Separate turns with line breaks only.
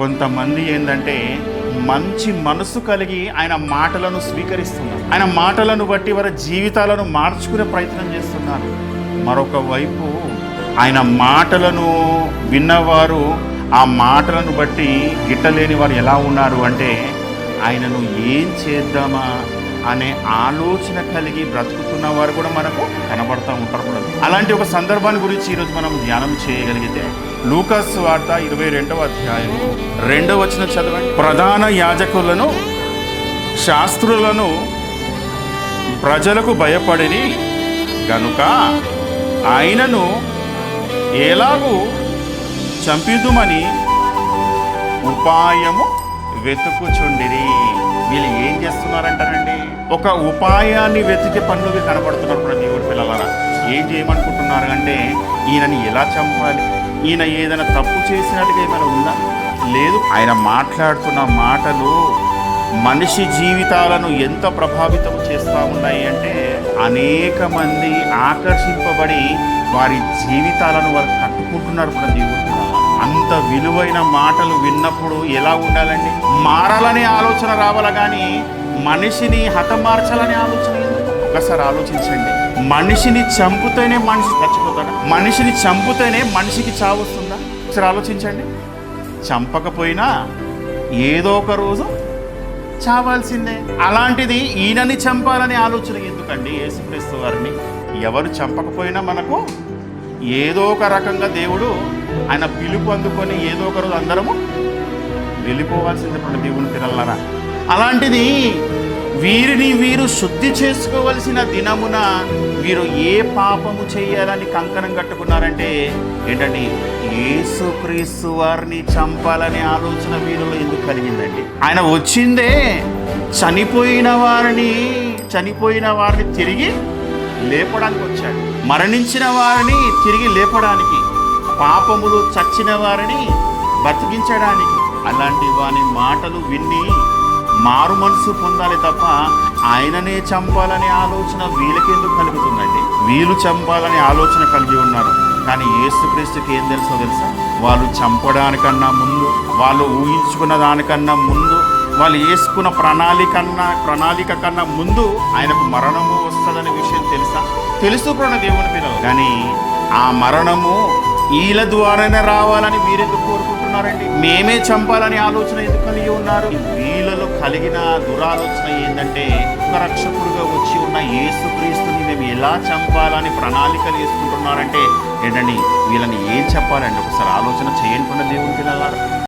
కొంతమంది ఏంటంటే మంచి మనసు కలిగి ఆయన మాటలను స్వీకరిస్తున్నారు. ఆయన మాటలను బట్టి వారి జీవితాలను మార్చుకునే ప్రయత్నం చేస్తున్నారు. మరొక వైపు ఆయన మాటలను విన్నవారు ఆ మాటలను బట్టి గిట్టలేని వారు ఎలా ఉన్నారు అంటే ఆయనను ఏం చేద్దామా అనే ఆలోచన కలిగి బ్రతుకుతున్న వారు కూడా మనకు కనబడతా ఉంటారు కూడా. అలాంటి ఒక సందర్భాన్ని గురించి ఈరోజు మనం ధ్యానం చేయగలిగితే లూకాస్ వార్త ఇరవై రెండవ అధ్యాయం రెండవ వచనం చదవండి. ప్రధాన యాజకులను శాస్త్రులను ప్రజలకు భయపడిని గనుక ఆయనను ఎలాగూ చంపిదుమని ఉపాయము వెతుకుచుండిరి. వీళ్ళు ఏం చేస్తున్నారంటారండి? ఒక ఉపాయాన్ని వెతికే పనులు కనబడుతున్నారు కూడా దేవుడి పిల్లలారా ఏం చేయమనుకుంటున్నారు అంటే ఈయనని ఎలా చంపాలి? ఈయన ఏదైనా తప్పు చేసినట్టుగా ఏమైనా ఉందా? లేదు ఆయన మాట్లాడుతున్న మాటలు మనిషి జీవితాలను ఎంత ప్రభావితం చేస్తూ ఉన్నాయి అంటే అనేక మంది ఆకర్షింపబడి వారి జీవితాలను వారు కట్టుకుంటున్నారు కూడా దేవుడు. విలువైన మాటలు విన్నప్పుడు ఎలా ఉండాలండి? మారాలనే ఆలోచన రావాల కానీ మనిషిని హతమార్చాలనే ఆలోచన ఒకసారి ఆలోచించండి. మనిషిని చంపుతేనే మనిషి చచ్చిపోతాడా? మనిషిని చంపుతేనే మనిషికి చావు వస్తుందా? ఒకసారి ఆలోచించండి. చంపకపోయినా ఏదో ఒక రోజు చావాల్సిందే. అలాంటిది ఈయనని చంపాలనే ఆలోచన ఎందుకండి? యేసుక్రీస్తు వారిని. ఎవరు చంపకపోయినా మనకు ఏదో ఒక రకంగా దేవుడు ఆయన పిలుపు అందుకొని ఏదో ఒక రోజు అందరము వెళ్ళిపోవాల్సిందే దేవుని పిల్లలారా. అలాంటిది వీరిని వీరు శుద్ధి చేసుకోవలసిన దినమున వీరు ఏ పాపము చేయాలని కంకణం కట్టుకున్నారంటే ఏంటండి? యేసుక్రీస్తు వారిని చంపాలనే ఆలోచన వీరిలో ఎందుకు కలిగిందండి? ఆయన వచ్చిందే చనిపోయిన వారిని చనిపోయిన వారిని తిరిగి లేపడానికి వచ్చాడు. మరణించిన వారిని తిరిగి లేపడానికి. పాపములు చచ్చిన వారిని బతికించడానికి. అలాంటి వాని మాటలు విన్ని మారు మనసు పొందాలి తప్ప ఆయననే చంపాలనే ఆలోచన వీళ్ళకెందుకు కలుగుతుందండి వీళ్ళు చంపాలనే ఆలోచన కలిగి ఉన్నారు. కానీ యేసుక్రీస్తుకి ఏం తెలుసో తెలుసా? వాళ్ళు చంపడానికన్నా ముందు వాళ్ళు ఊహించుకున్న దానికన్నా ముందు వాళ్ళు వేసుకున్న ప్రణాళికన్నా ప్రణాళిక కన్నా ముందు ఆయనకు మరణము వస్తుందనే విషయం తెలుసా? తెలుసు దేవుని పిల్లలు. కానీ ఆ మరణము వీళ్ళ ద్వారానే రావాలని మీరెందుకు కోరుకుంటున్నారండి? మేమే చంపాలని ఆలోచన ఎందుకు కలిగి ఉన్నారు? వీళ్ళలో కలిగిన దురాలోచన ఏంటంటే ఒక రక్షకుడుగా వచ్చి ఉన్న యేసుక్రీస్తుని మేము ఎలా చంపాలని ప్రణాళికలు వేసుకుంటున్నారంటే ఏంటండి వీళ్ళని ఏం చెప్పాలండి ఒకసారి ఆలోచన చేయండి దేవుని పిల్లలారా.